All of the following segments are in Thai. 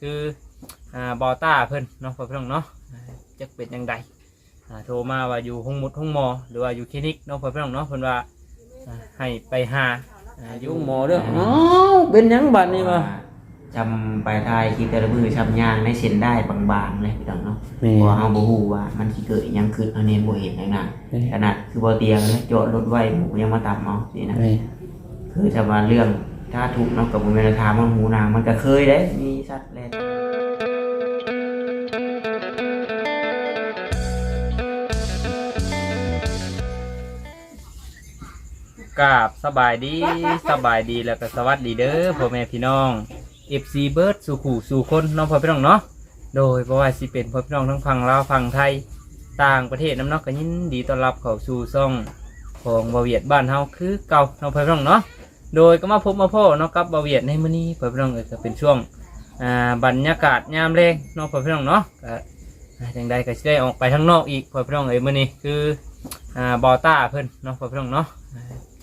คืออ่าบอต้าเพิ่นเนาะพ่อพี่น้องเนาะอ่าจักเป็นยังไงอ่าโทรมาว่าอยู่ห้องมุดห้องหมอ หรือว่าอยู่คลินิกเนาะพ่อพี่น้องเนาะเพิ่นว่าอ่าให้ไปหาอ่าอยู่หมอเด้ออ้าวเป็นหยังบัดนี้วะจำปลายทายคิดแต่ละมือชำยางในเส้นได้บางๆเลยพี่น้องเนาะแม่เพราะว่าเฮาบ่ฮู้ว่ามันสิเกิดอิหยังขึ้นเอาเนี่ยบ่เห็นอย่างนั้นขนาดคือบ่เตียงเลยจอดรถไว้หมูยังมาตามเอาสินะแม่คือจะมาเรื่อง ถ้าถูกเนากับบ่แม่นถามว่าหมูนางมันก็เคยเด้มีสัตว์เล่นกราบสบายดีสบายดีแล้วก็สวัสดีเด้อพ่อแม่พี่น้อง FC เบิร์ดสู่ขู่สู่คนน้องพ่อพี่น้องเนาะโดยเพราะว่าสิเป็นพ่อพี่น้องทั้งฝั่งลาวฝั่งไทยต่างประเทศน้ำนอกก็ยินดีต้อนรับเข้าสู่ซ่องของบาเวียดบ้านเฮาคือเก่าน้องพ่อพี่น้องเนาะ โดยก็มาพบมาพ่อเนาะกับบาเวียดในมื้อนี้พ่อพี่น้องเอ้ยก็เป็นช่วงอ่าบรรยากาศยามแรงเน้องพ่อพี่น้องเนาะก็อ่าจังใดก็สิได้ออกไปข้างนอกอีกพ่อพี่น้องเอ้ยมื้อนี้คืออ่าบอต้าเพิ่นเนาะพ่อพี่น้องเนาะ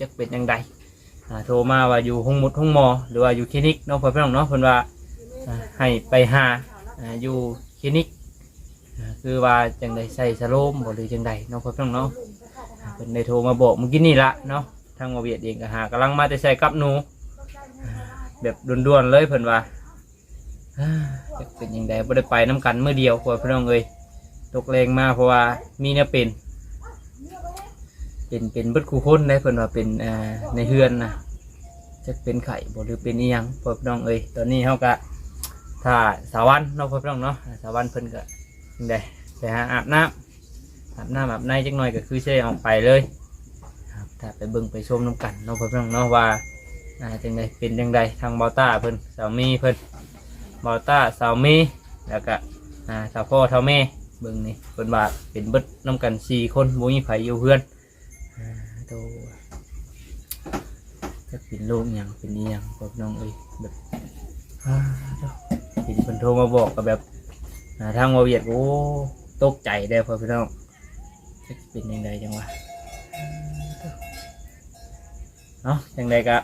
จักเป็นยังไงอ่าโทรมาว่าอยู่ห้องมุดห้องหมอ หรือว่าอยู่คลินิกเน้องพ่อพี่น้องเนาะเพิ่นว่าให้ไปหาอ่าอยู่คลินิกคือว่าจังไดใส่สโลมหรือจังไดเน้องพ่อพี่น้องเนาะเพิ่นได้โทรมาบอกเมื่อกี้นี่ละเนาะ ทางวาเวียดเองก็หากำลังมาแต่ใส่กับหนู แบบด่วนๆเลยเพิ่นว่าจะเป็นยังไงบ่ได้ไปน้ำกันเมื่อเดียวพ่อพี่น้องเอ้ยตกแรงมาเพราะว่ามีเนี่ยเป็น เป็นเป็นบดคู่คนได้เพิ่นว่าเป็นอ่าในเฮือนนะจะเป็นไข่บ่หรือเป็นอีหยังพ่อพี่น้องเอ้ยตอนนี้เฮาก็ถ้าสาวันเนาะพ่อพี่น้องเนาะสาวันเพิ่นก็จังไดไปหาอาบน้ำอาบน้ำอาบในจักหน่อยก็คือใช้ออกไปเลย ถ้าไปเบิ่งไปชมน้ำกันเนาะพ่อพี่น้องเนาะว่าอ่าจังไดเป็นจังไดทางเบาต้าเพิ่นสามีเพิ่นเบาต้าสามีแล้วก็อ่าสาวพ่อเท่าแม่เบิ่งนี่เพิ่นว่าเป็นเบิดน้ำกันสี่คนบ่มีไผอยู่เฮือนอ่าโตจะเป็นโรคหยังเป็นอีหยังพวกน้องเอ้ยแบบอ่าโถ่เห็นคนโทรมาบอกก็แบบอ่าทางวาเวียดโอ้ตกใจได้อพ่อพี่น้องจะเป็นยังไงจังวะ เนาะยังไงก็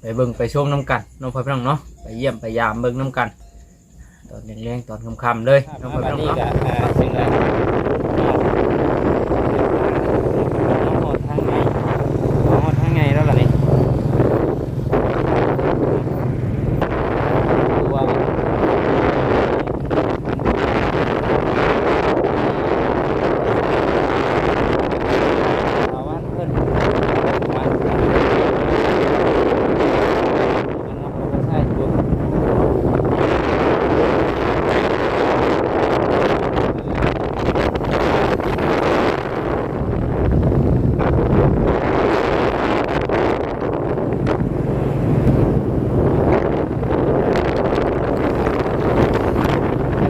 ไปเบิ่งไปชมน้ำกันเน้องพ่อพี่น้องเนาะไปเยี่ยมไปยามเบิ่งน้ำกัน ตอนแรงๆตอนค่ำๆเลยเน้องพ่อพี่น้องเนาะ สิ่งแรก น้องหอดทางไงน้องหอดทางไงแล้วล่ะนี่ดูว่าเอาวันเพิ่นวันเพิ่นเป็นน้องผู้ชายตัว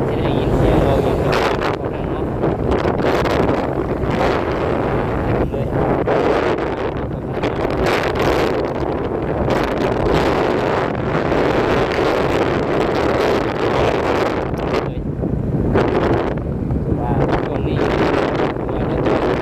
จะได้ยินเสียงเราอยู่ตรงนั้นเนาะเลยว่าช่วงนี้ว่าจะต้อง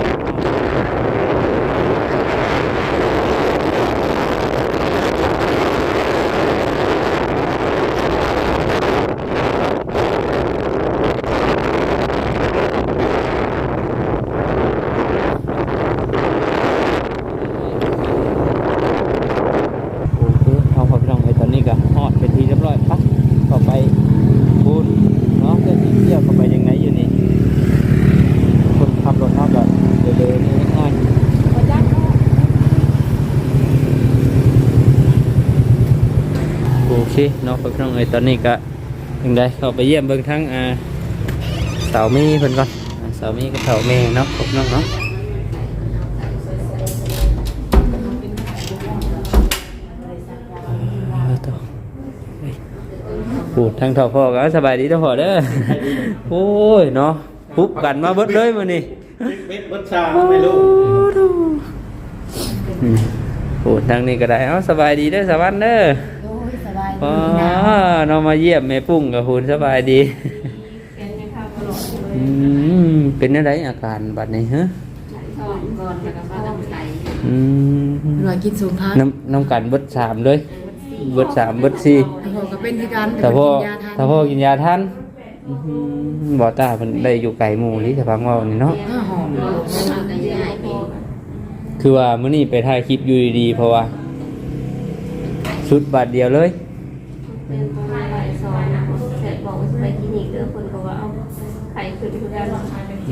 โอเคเอาพอพี่น้องไปตอนนี้ก็ฮอดเป็นทีเรียบร้อยปะต่อไปพูนเนาะเพื่อที่เที่ยวเข้าไปยังไงอยู่นี่คนขับรถเท่ากับเดินๆนี่ง่ายโอเคเนาะ พอพี่น้องเอ้ยตอนนี้ก็ยังไงเข้าไปเยี่ยมเบิ่งทั้งอ่าสาวมีเพิ่นก่อนอ่าสาวมีกับสาวเมย์เนาะพบน้องเนาะพูดทางทอพ่อก็สบายดีทอพ่อเด้อโอ้ยเนาะปุ๊บกันมาเบิดเลยมื้อนี้เบ็ดบัดชาไม่รู้อืมพูดทางนี้ก็ได้เอ้าสบายดีเด้อสวัสดีเด้อโอ๋อนะเนามาเยี่ยมแม่ปุ้งกับคุณสบายดี เป็นยังข้าวกระโหลกเลยอืมเป็นอะไรอาการบัดนี้ฮะสองก่อนแล้วก็มาต้องใส่อืมหน่วยกินสูงพักน้ำน้ำกันเบิดสามเลย เบิดสามเบิดสี่พ่อก็เป็นคือกันถ้าพ่อกินยาทานถ้าพ่อกินยาทันอื้อหือบ่ตาเพิ่นได้อยู่ไกลหมู่นี่จะฟังเว่านี่เนาะอ้าหอมเราเรากันายเป็นคือว่ามื้อนี้ไปถ่ายคลิปอยู่ดีๆเพราะว่าชุดบาทเดียวเลย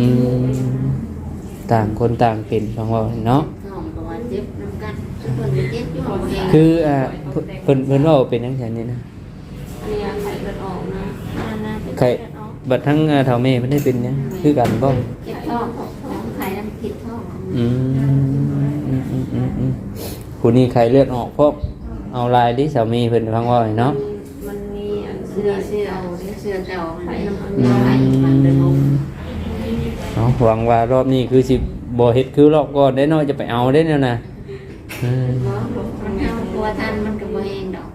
อืมต่างคนต่างเป็นฟังเว่าเนาะหอมก็ว่าเจ็บน้ำกันทุกคนก็เจ็บอยู่หอมเองคืออ่าเพิ่นเพิ่นเว่าเป็นจังซั่นนี่นะ อันนี้ไข่เลือดออกนะน่าน่าเป็นไข่ เลือดออกบัดทั้งอ่าเฒ่าแม่เพิ่นได้เป็นหยังคือกันบ่ เจ็บท้องท้องไข่น้ำผิดท้องอืมอืมอืมอืมอืมผู้นี้ใครเลือดออกพวกเอาลายดิสามีเพิ่นฟังเว่าให้เนาะมันมีอันเสื้เสื้ออเสื้เสื้ออเอาเสื้อเก่าไข่ไข่น้ำน้ำมัมันนไหลมันเดินลง เนาะหวังว่ารอบนี้คือสิบ่เฮ็ดคือรอบก่อนได้เนาะจะไปเอาได้แนวน่ะเออมันเอาตัวทันมันก็บ่แห้งดอก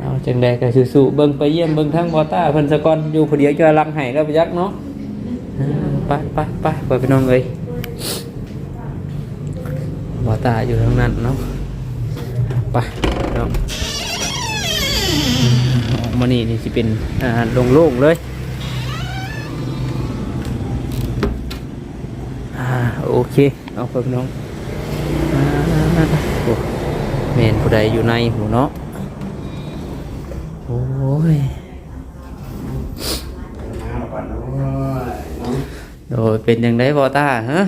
เอาจังใดก็สู้ๆเบิ่งไปเยี่ยมเบิ่งทั้งบอต้าเพิ่นซะก่อนอยู่ผู้เดียวจะรังให้แล้วไปยักเนาะเออไปไปไปไปพี่น้องเอ้ยบอต้าอยู่ทางนั้นเนาะไปพี่น้องออกมานี่นี่สิเป็นอาหารโล่งๆเลย อ่าโอ เคเอาไปพี่น้องอ่าโอ้เมนผู้ใดอยู่ในหูเนาะโอ้ยโดยเป็นยังไงบอต้าฮะ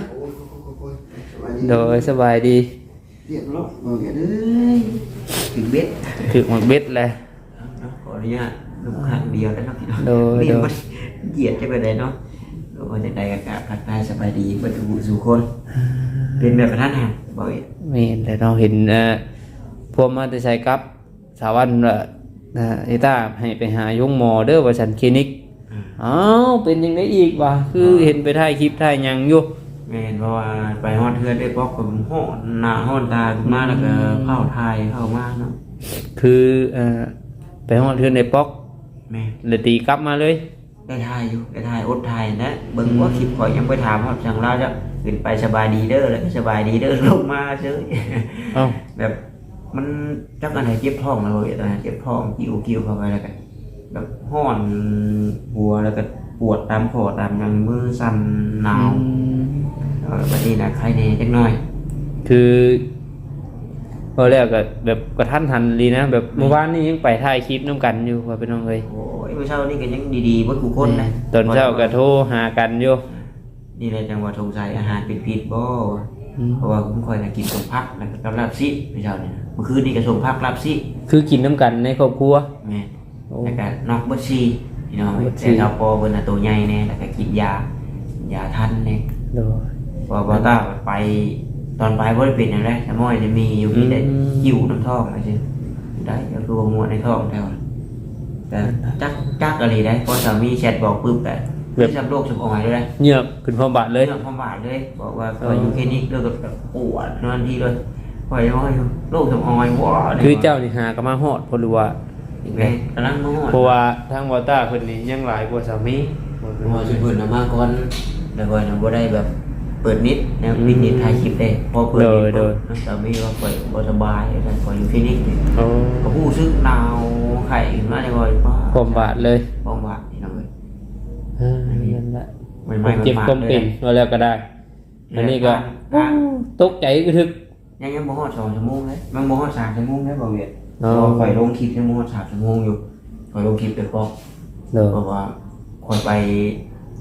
โดยสบายดีเรียกร้องบอกอย่าเด้อถึงเบ็ดถึกหมดเบ็ดเลยขออนุญาตลูกครั้งเดียวแล้วเนาะพี่น้องโดยนี่โดยมันเหยียดจะไปไหนเนาะ โอ้จะได้อากาศพักทายสบายดีบรรทุสู่คน เป็นแบบประธานหันบอกอีกเมนแต่เราเห็นเอ่อพวกมาแตใช้กับ สาวันว่านะเอต้าให้ไปหายงหมอเด้อว่าฉันคลินิกอ้าวเป็นยังไงอีกวะคือเห็นไปถ่ายคลิปถ่ายหยังอยู่แม่นเพราะว่าไปฮอดเทือนได้ปอกกับห้อนหน้าห้อนตาขึ้นมาแล้วก็เข้าทายเข้ามาเนาะคือเอ่อไปห้องเทือนในป๊อกแม่เลยตีกลับมาเลย ได้ทายอยู่ได้ทายอดทายนะเบิ่งว่าคลิปข่อยยังไปถามฮอดจังลาวจ้ะขึ้นไปสบายดีเด้อแล้วก็สบายดีเด้อลงมาเฉยเอ้าแบบมันจักอันไหนเจ็บท้องแล้วเว้ยตอนนั้นเจ็บท้องกิ้วกิ้วเข้าไปแล้วกันแบบห้อนหัวแล้วก็ปวดตามคอตามหยังมือสั่นหนาวอืมเออบัดนี้นะใครแน่จักหน่อย คือพอแล้วก็แบบกระทันหันดีนะ แบบเมื่อวานนี้ยังไปถ่ายคลิปน้ำกันอยู่ว่าเป็นน้องเลยโอ้ ยเมื่อเช้านี่ก็ยังดีๆบ่กูคนนะตอนเช้าก็โทรหากันอยู่นี่เลยจังหวะสงสัยอาหารเป็นพิษบ่เพราะว่าผมคอยน่ะกินสมพักแล้วก็กับลาบซิเมื่เช้านี่เมื่อคืนนี่ก็สมพักลาบซิคือกินน้ำกันในครอบครัวแม่นโอ้แล้วก็นอกบ่ซีพี่น้องเบิดซี่แต่ชาวปอเพิ่นน่ะตัวใหญ่แน่แล้วก็กินยายาทันแน่โดยพอบ่ต้าไปตอนไปบ่ได้เป็นหยังไงแต่ม้อยจะมีอยู่มีแต่อืมกิ้วน้ำท้องว่าซี่ได้ก็คือว่ามัวในท้องแท้ ว่าแต่จักจักอะไรได้พอสามีแชทบอกปุ๊บแต่แบบสับโรคสับออยเลยนะเงียบขึ้นพร้อมบาทเลยเรื่องความบาดเลย บอกว่าพเออออยู่แค่นี้เรื่องแบบปวดนอนทีเลยปล่อยว่าโรคสับออยว้าคือเจ้านี่หาก็มาฮอดเพราะรู้ว่าอีกไงกำลังมาหอดเพราะว่าทางวอต้าเพิ่นนี่ยังหลายกว่าสามีบ่เป็นหอว่าดสุดเปิดมาก่อนแล้วก็ยังบ่ได้แบบ เปิดนิดแนวปิดนิดถ่ายคลิปได้พอเปิดนิดปุ๊บสามีว่าเปิดบ่สบายแล้วพออยู่แค่นี้โอ้ก็ผู้ซึกหนาวไข้ขึ้นมาได้บ่อยความบาดเลยความบาดนี่น้องเอ้ยเออนั่นแหละไม่คไม่วามเจ็บบาดความเลเป็ยนมาแล้วก็ได้อันนี้ก็อะตกใจก็ทึกยังยังบ่ฮอด2ชั่วโมงเลยมันบ่ฮอด3ชั่วโมงได้บ่เวียดอ๋อพอข่อยลงคลิปยังบ่ฮอด3ชั่วโมงอยู่ข่อยลงคลิปไปก็เด้อเพราะว่าคนไป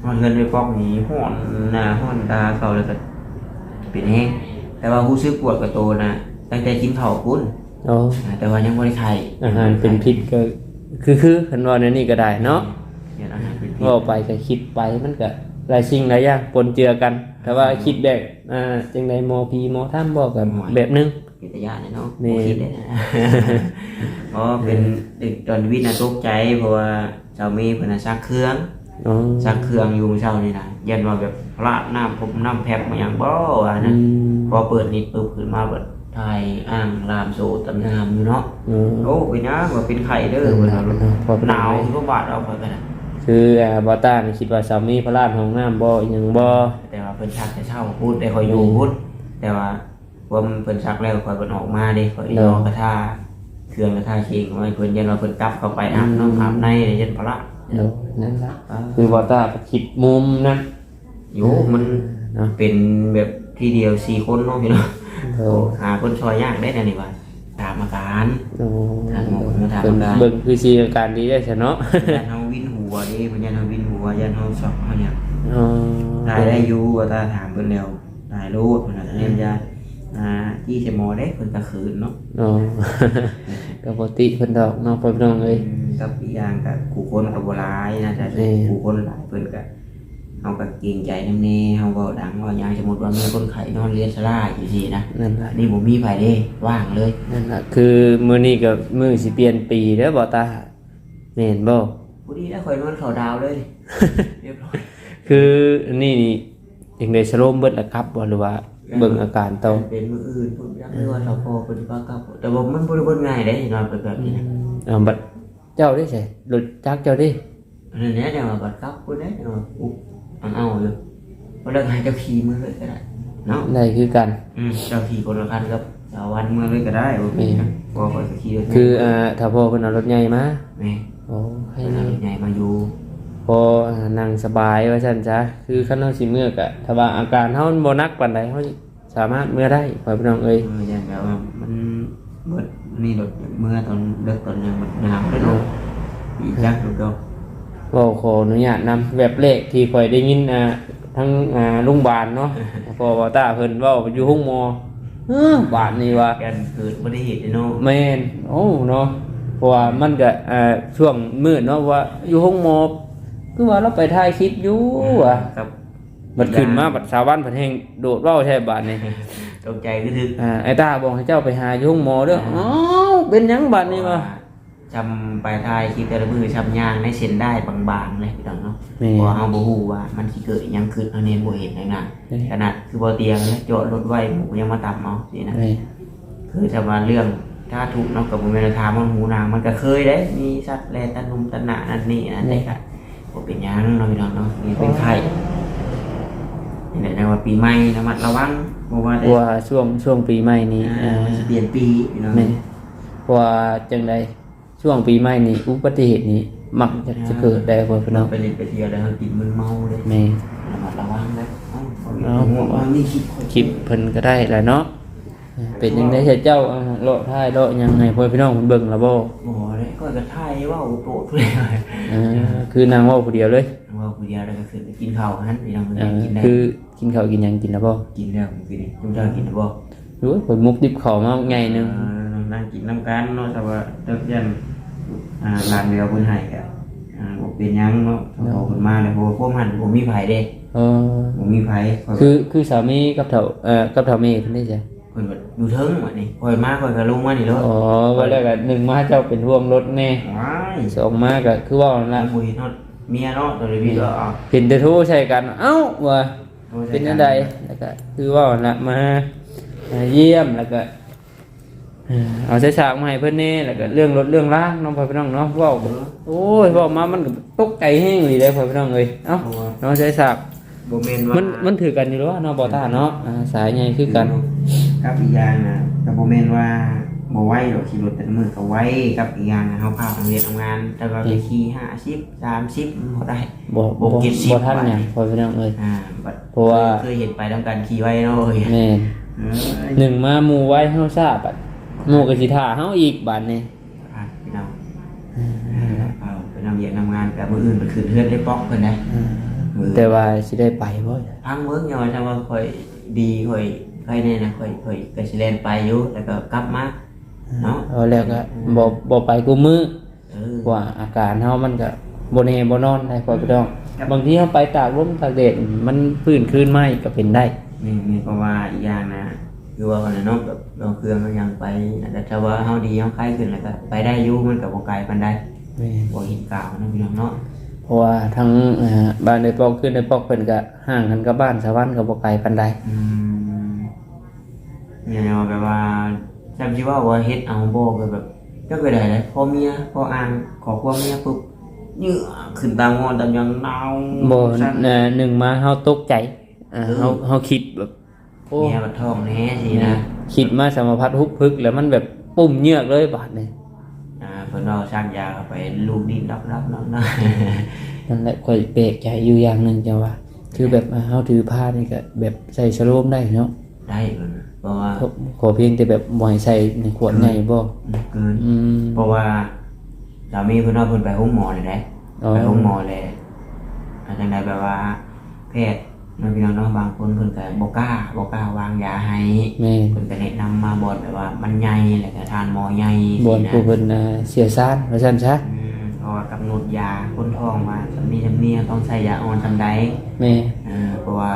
ทอดเงินด้วยกล้องนี้ห้อนหน้าห้อนตาเขาเลยก็เป็นแห้งแต่ว่าผู้ซื้อปวดกับโตนะตั้งแต่กินข้าวปุ้นอ๋ออ่าแต่ว่ายังไม่ได้ไข่อาหารเป็นพิษก็ คือคือคันว่าในนี่ก็ได้เนาะเนี่ยอาหารเป็นพิษว่าไปก็คิดไปมันก็หลายสิ่งหลายอย่างปนเจือกัน แต่ว่าคิดแบบอ่าจังไดหมอพีหมอท่านบอกกับแบบนึง กิจยาเนี่ยเนาะแม่ บ่คิดเลยนะ เพราะเป็นเด็กตอนวิทย์นะตกใจเพราะว่าเจ้าเมย์เพิ่นน่ะซักเครื่อง อ๋อซักเครื่องอยู่เมื่อเช้านี่นะยันว่าแบบราดน้ำผมน้ำแพ็บมาอย่างบ่ว่าอืนะมพอเปิดนิดปุ๊บขึ้นมาเปิดถ่ายอ่างรามโซตำนามอยู่เนาะอืมโอ้เป็นนะว่าเป็นไข่เด้อเวลาพอเป็นหนาวที่ก็บาดเอาไปกันนะคืออ่าบอต้านี่คิดว่าสามีพระราชห้องน้ำบ่อหยังบ่แต่ว่าเพิ่นชักจะเช่าพูดได้คอยอยู่พูดแต่ว่าว่ามันเพิ่นชักแล้วคอยเพิ่นออกมาเด้คอยรอกระทาเคเครื่องกระทาเชงไว้เพิ่นยันว่าเพิ่นกลับเข้าไปอาบน้ำอาบในได้ยันพละโดย นั่นละคือบอต้าไปคิดมุมนั้นโยมันเนาะเป็นแบบที่เดียวสี่คนเนาะพี่น้องโดยหาคนช่วยยากได้แน่นี่ว่าตามอาการโอ้ทางหมอมาถามเบิ่งได้เบิ่งคือสีอาการดีได้ใช่เนาะยันเฮาวินหัวเดิเพิ่นยันเฮาวินหัวยันเฮาสอบเฮาเนี่ยอ๋อตายได้อยู่ว่าตาถามเพิ่นแล้วตายรู้เพิ่นน่ะเรียนยาอ่าที่สมอได้เพิ่นก็คืนเนาะอ๋อก็ปกติเพิ่นดอกเนาะพ่อพี่น้องเอ้ย กับอีกอย่างกับกูคนกับบัวลายนะจ๊ะนี่กูคนหลายเพิ่นก็เฮาก็เกรงใจนำแน่เฮาเว้าดังเว่าหยังสมมุติว่ามีคนไข้นอนเรียนสลาอยู่ซี่นะนั่นล่ะนี่บ่มีไผเด้ว่างเลยนั่นล่ะคือมื้อนี้ก็มื้อสิเปลี่ยนปีเด้อบ่ตาแม่นบ่ผู้ดีแล้วข่อยนอนเข้าดาวเลยเรียบร้อยคืออันนี้นี่ยังได้สโลมเบิดแล้วครับบ่หรือว่าเบิ่งอาการต่อเป็นมื้ออื่นเพิ่นอยากให้ว่าเราพอเพิ่นว่ากับแต่ว่ามันบ่ได้เบิ่งง่ายเด้นอนไปแบบนี้นะอ่าบัด เจ้าได้ใช่รถจักรเจ้าดิอันนั้นเนี่ยเดี๋ยวมาบัดกับพุ่นเด้เดี๋ยวมาอุ๊บอันเอาอยู่บ่ได้ให้เจ้าขี่มือเลยก็ได้เนาะได้คือกันอืมเจ้าขี่คนละคันครับเจ้าวันมือเลยก็ได้บ่มีนะพอข่อยก็ขี่รถคืออ่าถ้าพ่อเพิ่นเอารถใหญ่มาแม่โอ้ให้ให้นี่ใหญ่มาอยู่พออ่านั่งสบายว่าซั่นจ้ะคือคันเฮาสิเมื่อกะถ้าว่าอาการเฮามันบ่หนักปานใดเฮาสามารถเมื่อได้พ่อพี่น้องเอ้ยเอออย่างแบบว่ามันเบิดนี่รถเมื่อตอนเลิกตอนยังมันหนาวเลยเนาะอีจักรถก็เว้าขออนุญาตนำแบบเลขที่ข่อยได้ยินอ่าทั้งอ่าโรงพยาบาลเนาะพอบ่ตาเพิ่นเว้าอยู่ห้องหมอเออบาดนี้ว่ากันเกิดอุบัติเหตุเนาะแม่นโอ้เนาะเพราะว่ามันก็อ่าช่วงมืดเนาะว่าอยู่ห้องหมอคือว่าเราไปถ่ายคลิปอยู่ว่ะครับ บัดขึ้นมาบัดชาวบ้านเพิ่นแฮงโดดเว้าใช่บาดนี้ ตกใจก็คืออ่าไอ้ตาบอกให้เจ้าไปหาอยู่ห้องหมอเด้ออ้าวเป็นหยังบาดนี้วะจำไปทายคลิปแต่ละมือชำยางในเส้นได้บางๆเลยพี่น้องเนาะแม่เพราะเฮาบ่ฮู้ว่ามันสิเกิดอิหยังขึ้นเฮาเนี่ยบ่เห็นนั่นน่ะแม่ขนาดคือบ่เตียงนะจอดรถไว้หมูยังมาตับเอาสินะ แม่คือจะมาเรื่องถ้าถูกเนาะกับบุญเมนทามันหูนางมันก็เคยได้ มีสัตว์แลตันนุมตันหนานั่นนี่นั่นนี่ค่ะผมเป็นหยังเนาะพี่น้องเนาะนี่เป็นไข่นี่แหละนะว่าปีใหม่ระมัดระวัง เพราะว่าได้ว่าช่วงช่วงปีใหม่นี้อ่าอ่ามันจะเปลี่ยนปีพี่น้องแม่เพราะว่าจังไดช่วงปีใหม่นี้อุบัติเหตุนี้มักจะจะเกิดได้พ่อพี่น้เราองไปเล่นไปเที่ยวแล้วเรากินมึนเมาเลยแม่ระมัดระวังนะเอ้าเอาเอาว่านี่คิดคลิปเพิ่นก็ได้แหละเนาะอ่าเป็นจังได๋เจ้าอ่าเลาะท้ายเลาะหยังให้พ่อพี่น้องเพิ่นเบิ่งแล้วบ่หมอเลยก็กระทายว่าโอ้โตทุเรศเลยอ่าคือนางเว้าผู้เดียวเลยว่า ผู้เดียวแล้วก็คือกินข้าวฮันพี่น้องอ่ากินได้คือกินข้าวกินหยังกินแล้วบ่กินแล้วผมกินนี่จุ๊จ้ากินแล้วบ่รู้ข่อยมุกดิบข้าวมาไงหนึงอ่านั่งกินน้ำกันเนาะแต่ว่าเด็กยันอ่าลานเดียวเพิ่นให้ก็อ่าบ่เป็นหยังเนาะเขาบอกเพิ่นมาเลยบ่พวกมันบ่มีไผเด้เออบ่มีไผข้อยคือคือสามีกับเฒ่าเอ่อกับเฒ่าแม่เพิ่นได้จ้ะเพิ่นว่าอยู่เทิงบัดนี้ข่อยมาข่อยก็ลงมานี่เลยอ๋อว่าแล้วก็หนึ่งมาเจ้าเป็นห่วงรถแน่ว้ายสองมาก็คือว่านั่นลาละบ่เห็นฮอด เมียเนาะตอนนี้พี่ก็เอาเห็นแต่โทรใช้กัน เอ้าว่าโทรใส่เป็นจังไดแล้วก็คือว่านั่นละมามาเยี่ยมแล้วก็เอ่อเอาใช้ฉากมาให้เพิ่นแน่แล้วก็เรื่องรถเรื่องล่างน้องพ่อพี่น้องเนาะเว้าก็โอ้ยเว้ามามันก็ตกใจแฮงเลยเด้อพ่อพี่น้องเอ้ยเอ้าเพราะว่าน้องใช้ฉากบ่แม่นว่ามันมันถือกันอยู่แล้วเนาะบ่ตาเนาะอ่าสายใหญ่คือกันกับอีกอย่างน่ะก็บ่แม่นว่า บ่ไหวดอกขี่รถแต่ละมื้อก็ไหวกับอีกอย่างน่ะเฮาพาไปเรียนทำงานแต่ว่าไปขี่50 30มันบ่ได้ บ่บ่บ่เก็บสิบ บ่ทันไว้หยังพ่อพี่น้องเอ้ย อ่าบัดเพราะว่า เคยเห็นไปต้องการขี่ไว้เนาะเอ้ยแม่นเออหนึ่งมาหมู่ไว้เฮาทราบบัดหมู่ก็สิท่าเฮาอีกบัดนี้อะพี่น้องเอาไปนำเรียนนำงานกับมืออื่นไปคืนเพื่อนได้ป๊อกเพิ่นได้มือแต่ว่าสิได้ไปบ่พังเมืองยอยถ้าว่าค่อยดีค่อยค่อยแน่นะค่อยค่อยก็สิแล่นไปอยู่แล้วก็กลับมา เนาะเอาแล้วก็บ่บ่ไปกูมือเออว่าอาการเฮามันก็บ่แน่บ่นอนได้พ่อพี่น้องบางทีเฮาไปตากลมตากแดดมันฟื้นคืนมาอีกก็เป็นได้ นี่มีเพราะว่าอีกอย่างนะคือว่าคนน่ะเนาะแบบเราเครื่องมันยังไปแต่ถ้าว่าเฮาดีเฮาคล้ายขึ้นแล้วก็ไปได้อยู่มันก็บ่ไกลปานใดแม่นบ่เห็นกล่าวนะพี่น้องเนาะเพราะว่าทั้งเอ่อบ้านในปอกขึ้นในปอกเพิ่นก็ห่างกันกับบ้านสะวันก็บ่ไกลปานใดอืมเนี่ยเนาะแบบว่า จำชื่อว่าว่าเฮ็ดเอาบ่ก็แบบก็เคยได้เลยพอเมียพออ่านขอความเมียปุ๊บเหยื่อขึ้นตามงอนตามยังเนาบ่สั่นเอ่อหนึ่งมาเฮาตกใจอ่าเฮาเฮาคิดแบบโอ้เมียบัดท้องแน่สินะคิดมาสมพัดฮุบพึกแล้วมันแบบปุ่มเหยือกเลยบาดนี่อเพิ่นเอาชักยาเข้าไปลูกดินรับๆเนาะเนาะนั่นแหละข่อยเบรกใจอยู่อย่างหนึ่งจังว่า คือแบบอ่าเฮาถือผ้านี่ก็แบบใส่สโลมได้เนาะได้เพิ่น เพราะว่าขอขอเพียงแต่แบบบ่ให้ใส่ในขวดใหญ่บ่เกินอืมเพราะว่าสามีเพิ่นว่าเพิ่นไปห้องหมอเลยได้อ๋อไปห้องหมอเลยอาจังไดแบบว่า แพทย์มันพี่น้องเนาะบางคนเพิ่นก็บ่กล้าบ่กล้าวางยาให้แม่เพิ่นก็แนะนำมาบ่แบบว่ามันใหญ่แล้วก็ทานหมอใหญ่บ่อนนะผู้เพิ่นอ่าเสียซ่านว่าซั่นซะอืมเพราะว่ากำหนดยาคนท้องว่าจำนี้จำนี้ต้องใช้ยาอ่อนจำใดแม่เออเพราะว่า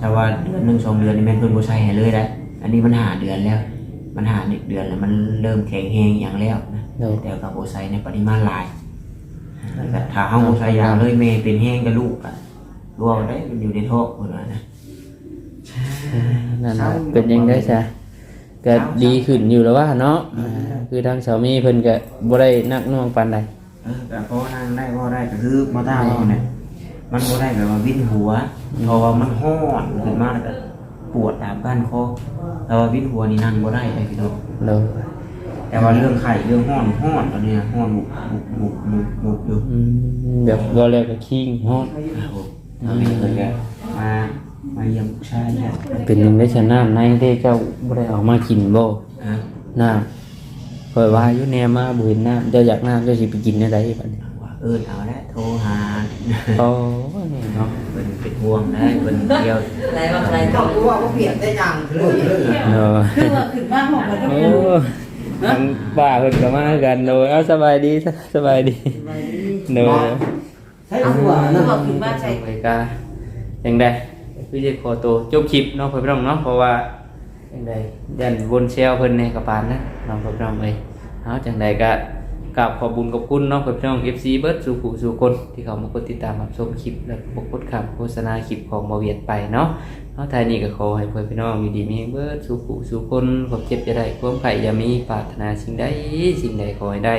ถ้าว่าเดือนหนึ่งสองเดือนนี่แม่นเพิ่นบ่ใช้ให้เลยได้อันนี้มันหาเดือนแล้ว มันหาเด็กเดือนแล้วมันเริ่มแข็งแรงอย่างแล้วนะเนาะแต่กับบ่ใช้ในปริมาณหลายแต่ถ้าเฮาบ่ใช้ยาเลยแม่เป็นแห้งกับลูกอะรวมได้มันอยู่ในท้องเพิ่นว่านะ นั่นน่ะเป็นยังไงซะก็ดีขึ้นอยู่แล้วว่าเนาะอ่าคือทางสามีเพิ่นก็บ่ได้หนักหน่วงปานใด เออแต่พอนั่งได้พอได้ก็คือมาตาเราเนี่ยมันบ่ได้แบบว่าวิ่นหัว เพราะว่ามันห้อนขึ้นมาแล้วก็ปวดตามก้านคอแต่ว่าวิ่นหัวนี่นั่งบ่ได้เลยพี่น้องเนาะแต่ว่าเรื่องไข่เรื่องห้อนห้อนตอนเนี้ยห้อนบุกบุกบุกบุกบุกอยู่อืมแบบบ่แล้วก็คิงฮอดครับผมตอนนี้เลยก็มามาเยี่ยมลูกชายเนี่ยเป็นยังได้ชะน้ำในเด้เจ้าบ่ได้เออกมากินบ่ฮะน้ำข่อยว่าอยู่แนวมาบ่เห็นน้ำเจ้าอยากน้ำเจ้าสิไปกินได้ไดบัดนี้ว่าเออเอาละโทรหา โอ้นี่เนาะเป็นเป็นห่วงนะเป็นเดียวอะไรว่าอะไรเขารู้ว่าเขาเปลี่ยนได้ยังเลยเลยเนาะคือว่าขึ้นมาของมันก็โอ้ทางป้าเพิ่นก็มาคือกันโดยเอาสบายดีสบายดีโดยใช่หัวคือนะว่าขึ้นมาใส่ไปกาจังไดคือจะขอตัวจบคลิปเนาะเพิ่นพี่น้องเนาะเพราะว่าจังไดยันวนเซลเพิ่นในกระปานนะน้องเพิ่นพี่น้องเอ้ยเอาจังไดก็ กราบขอบุญขอบคุณนาะเพิ่นพี่น้อง FC เบิร์ดสู่ผู้สู่คน ที่เขามากดติดตามรับชมคลิป และกกดคำโฆษณาคลิปของบ่เวียดไปเนาะเอาทายนี้ก็ขอให้เพิ่อนพี่น้องอยู่ดีมีเบิร์ดสู่ผู้สู่คนความเจ็บจะได้ความไข่อย่ามีปรารถนาสิ่งใดสิ่งใดขอให้ได้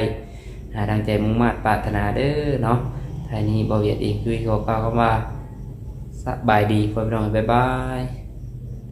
หาทางใจมุ่งมั่นปรารถนาเด้อเนาะทายนี้บ่เวียดเองคือขอกล่าวคำว่าสบายดีเพื่อนพี่น้องบ๊ายบาย